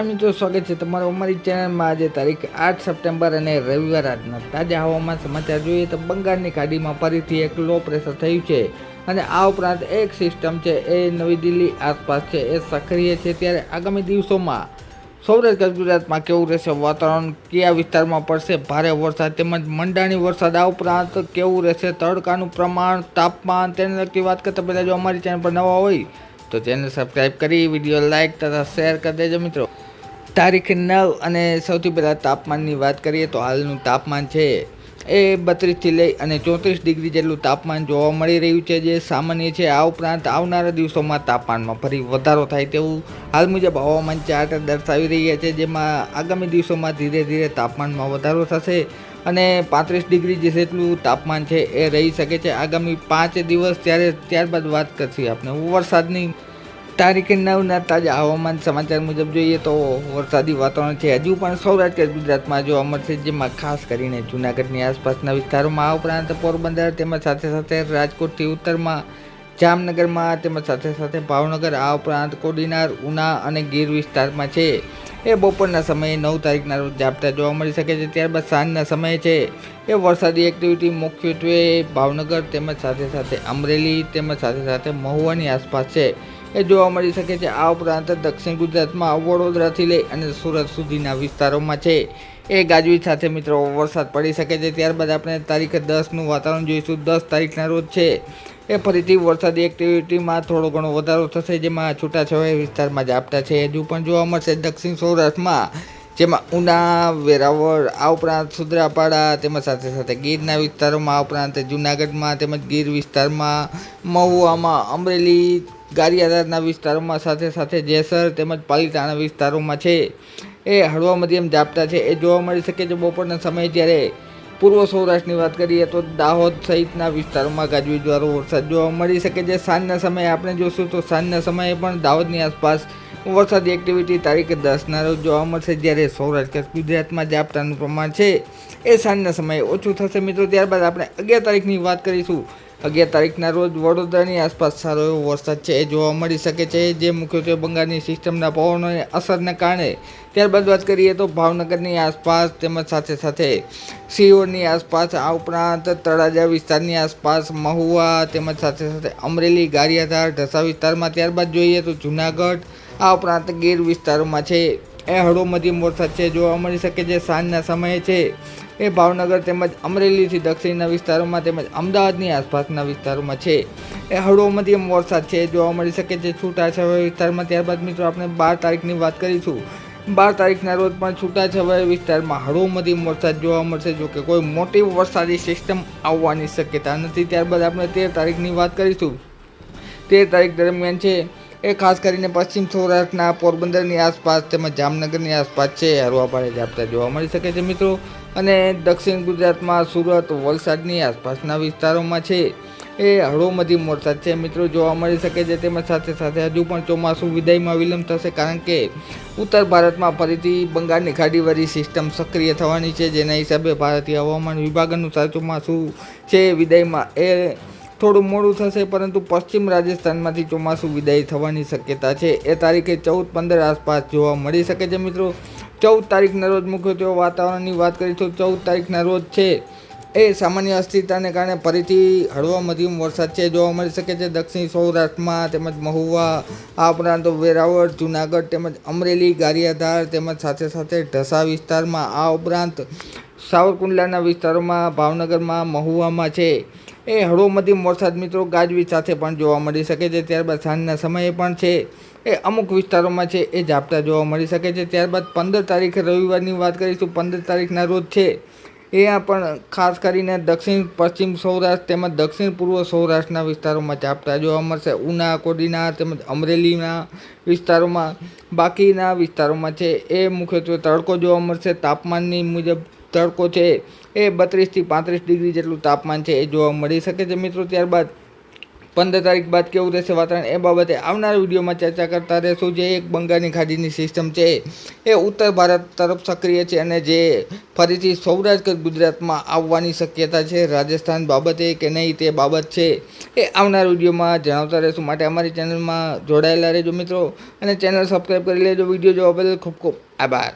મિત્રો, સ્વાગત છે તમારું અમારી ચેનલમાં આજે તારીખ આઠ સપ્ટેમ્બર અને રવિવાર આજના તાજા હવામાન સમાચાર જોઈએ તો બંગાળની ખાડીમાં ફરીથી એક લો પ્રેશર થયું છે અને આ ઉપરાંત એક સિસ્ટમ છે એ નવી દિલ્હી આસપાસ છે, એ સક્રિય છે. ત્યારે આગામી દિવસોમાં સૌરાષ્ટ્ર, ગુજરાતમાં કેવું રહેશે? વાતાવરણ કયા વિસ્તારમાં પડશે? ભારે વરસાદ તેમજ મંડાણી વરસાદ આ ઉપરાંત કેવું રહેશે? તડકાનું પ્રમાણ, તાપમાન તેને લગતી વાત કરતા પહેલાં જો અમારી ચેનલ પર નવા હોય તો ચેનલ સબસ્ક્રાઈબ કરી, વીડિયો લાઇક તથા શેર કરી દેજો મિત્રો. તારીખ નવ અને સૌથી પહેલાં તાપમાનની વાત કરીએ તો હાલનું તાપમાન છે એ બત્રીસથી લઈ અને ચોત્રીસ ડિગ્રી જેટલું તાપમાન જોવા મળી રહ્યું છે, જે સામાન્ય છે. આ ઉપરાંત આવનારા દિવસોમાં તાપમાનમાં ફરી વધારો થાય તેવું હાલ મુજબ હવામાન ચાર્ટ દર્શાવી રહ્યા છે, જેમાં આગામી દિવસોમાં ધીરે ધીરે તાપમાનમાં વધારો થશે અને પાંત્રીસ ડિગ્રી જેટલું તાપમાન છે એ રહી શકે છે. આગામી પાંચ દિવસ ત્યારે ત્યારબાદ વાત કરશે આપણે. વરસાદની તારીખ નવના તાજા હવામાન સમાચાર મુજબ જોઈએ તો વરસાદી વાતાવરણ છે. હજુ પણ સૌરાષ્ટ્ર ગુજરાતમાં જોવા મળશે, જેમાં ખાસ કરીને જૂનાગઢની આસપાસના વિસ્તારોમાં આ ઉપરાંત પોરબંદર તેમજ સાથે સાથે રાજકોટથી ઉત્તરમાં જામનગરમાં તેમજ સાથે સાથે ભાવનગર, આ ઉપરાંત કોડીનાર, ઉના અને ગીર વિસ્તારમાં છે. એ બપોરના સમયે નવ તારીખના રોજ ઝાપટા જોવા મળી શકે છે. ત્યારબાદ સાંજના સમયે છે. એ વરસાદી એક્ટિવિટી મુખ્યત્વે ભાવનગર તેમજ સાથે સાથે અમરેલી તેમજ સાથે સાથે મહુવાની આસપાસ છે. એ જોવા મળી શકે છે. આ ઉપરાંત દક્ષિણ ગુજરાતમાં વડોદરાથી લઈ અને સુરત સુધીના વિસ્તારોમાં છે. એ ગાજવીજ સાથે મિત્રો વરસાદ પડી શકે છે. ત્યારબાદ આપણે તારીખ દસનું વાતાવરણ જોઈશું. દસ તારીખના રોજ છે. એ ફરીથી વરસાદી એક્ટિવિટીમાં થોડો ઘણો વધારો થશે, જેમાં છૂટાછવાયા વિસ્તારમાં ઝાપટા છે. હજુ પણ જોવા મળશે દક્ષિણ સૌરાષ્ટ્રમાં, જેમાં ઉના, વેરાવળ, આ ઉપરાંત સુદ્રાપાડા તેમજ સાથે સાથે ગીરના વિસ્તારોમાં, આ ઉપરાંત જૂનાગઢમાં તેમજ ગીર વિસ્તારમાં, મહુવામાં અમરેલી ગારિયાધારના વિસ્તારોમાં સાથે સાથે જેસર તેમજ પાલીતાણા વિસ્તારોમાં છે. એ હળવા મધ્યમ ઝાપટા છે. એ જોવા મળી શકે છે બપોરના સમયે જ્યારે પૂર્વ સૌરાષ્ટ્રની વાત કરીએ તો દાહોદ સહિતના વિસ્તારોમાં ગાજવીજવાળો વરસાદ જોવા મળી શકે છે. સાંજના સમયે આપણે જોશું તો સાંજના સમયે પણ દાહોદની આસપાસ વરસાદી એક્ટિવિટી તારીખ દસના રોજ જોવા મળશે, જ્યારે સૌરાષ્ટ્ર ગુજરાતમાં ઝાપટાનું પ્રમાણ છે. એ સાંજના સમયે ઓછું થશે મિત્રો. ત્યારબાદ આપણે અગિયાર તારીખની વાત કરીશું. અગિયાર તારીખના રોજ વડોદરાની આસપાસ સારો એવો વરસાદ છે, એ જોવા મળી શકે છે. જે મુખ્યત્વે બંગાળની સિસ્ટમના પવનોની અસરને કારણે. ત્યારબાદ વાત કરીએ તો ભાવનગરની આસપાસ તેમજ સાથે સાથે સિહોરની આસપાસ, આ ઉપરાંત તળાજા વિસ્તારની આસપાસ, મહુવા તેમજ સાથે સાથે અમરેલી, ગારિયાધાર, ઢસા વિસ્તારમાં ત્યારબાદ જોઈએ તો જુનાગઢ, આ ઉપરાંત ગીર વિસ્તારોમાં છે. એ હળવો મધ્યમ વરસાદ છે, જોવા મળી શકે છે. સાંજના સમયે છે. એ ભાવનગર તેમજ અમરેલીથી દક્ષિણના વિસ્તારોમાં તેમજ અમદાવાદની આસપાસના વિસ્તારોમાં છે. એ હળવો મધ્યમ વરસાદ છે, જોવા મળી શકે છે છૂટાછવાયા વિસ્તારમાં. ત્યારબાદ મિત્રો આપણે બાર તારીખની વાત કરીશું. બાર તારીખના રોજ પણ છૂટાછવાયા વિસ્તારમાં હળવો મધ્યમ વરસાદ જોવા મળશે જો કે કોઈ મોટી વરસાદી સિસ્ટમ આવવાની શક્યતા નથી. ત્યારબાદ આપણે તેર તારીખની વાત કરીશું. તેર તારીખ દરમિયાન છે એ ખાસ કરીને પશ્ચિમ સૌરાષ્ટ્રના પોરબંદરની આસપાસ તેમજ જામનગરની આસપાસ છે, હરવા ભારે ઝાપટા જોવા મળી શકે છે મિત્રો. અને દક્ષિણ ગુજરાતમાં સુરત, વલસાડની આસપાસના વિસ્તારોમાં છે. એ હળવો મધ્યમ વરસાદ છે મિત્રો, જોવા મળી શકે છે. તેમજ સાથે સાથે હજુ પણ ચોમાસું વિદાયમાં વિલંબ થશે, કારણ કે ઉત્તર ભારતમાં ફરીથી બંગાળની ખાડીવાળી સિસ્ટમ સક્રિય થવાની છે. જેના હિસાબે ભારતીય હવામાન વિભાગ અનુસાર ચોમાસું છે, વિદાયમાં એ થોડું મોડું થશે, પરંતુ પશ્ચિમ રાજસ્થાનમાંથી ચોમાસું વિદાય થવાની શક્યતા છે. એ તારીખે ચૌદ પંદર આસપાસ જોવા મળી શકે છે મિત્રો. ચૌદ તારીખના રોજ મુખ્યત્વે વાતાવરણની વાત કરીએ તો ચૌદ તારીખના રોજ છે એ સામાન્ય અસ્થિરતાને કારણે ફરીથી હળવા મધ્યમ વરસાદ છે, જોવા મળી શકે છે. દક્ષિણ સૌરાષ્ટ્રમાં તેમજ મહુવા, આ ઉપરાંત વેરાવળ, જુનાગઢ તેમજ અમરેલી, ગારિયાધાર તેમજ સાથે સાથે ઢસા વિસ્તારમાં, આ ઉપરાંત સાવરકુંડલાના વિસ્તારોમાં, ભાવનગરમાં, મહુવામાં છે. એ હળવોમધ્યમ વરસાદ મિત્રો ગાજવી સાથે પણ જોવા મળી શકે છે. ત્યારબાદ સાંજના સમયે પણ છે. એ અમુક વિસ્તારોમાં છે એ ઝાપટા જોવા મળી શકે છે. ત્યારબાદ પંદર તારીખે રવિવારની વાત કરીશું. પંદર તારીખના રોજ છે એ પણ ખાસ કરીને દક્ષિણ, પશ્ચિમ સૌરાષ્ટ્ર તેમજ દક્ષિણ પૂર્વ સૌરાષ્ટ્રના વિસ્તારોમાં ઝાપટા જોવા મળશે. ઉના, કોડીના તેમજ અમરેલીના વિસ્તારોમાં, બાકીના વિસ્તારોમાં છે એ મુખ્યત્વે તડકો જોવા મળશે. તાપમાનની મુજબ તડકો છે એ બત્રીસથી પાંત્રીસ ડિગ્રી જેટલું તાપમાન છે એ જોવા મળી શકે છે મિત્રો. ત્યારબાદ પંદર તારીખ બાદ કેવું રહેશે વાતાવરણ? એ બાબતે આવનાર વિડીયોમાં ચર્ચા કરતા રહેશું. જે એક બંગાળની ખાડીની સિસ્ટમ છે એ ઉત્તર ભારત તરફ સક્રિય છે અને જે ફરીથી સૌરાષ્ટ્ર, ગુજરાતમાં આવવાની શક્યતા છે. રાજસ્થાન બાબતે કે નહીં તે બાબત છે એ આવનાર વિડીયોમાં જણાવતા રહેશું. માટે અમારી ચેનલમાં જોડાયેલા રહેજો મિત્રો અને ચેનલ સબસ્ક્રાઈબ કરી લેજો. વીડિયો જોવા બદલ ખૂબ ખૂબ આભાર.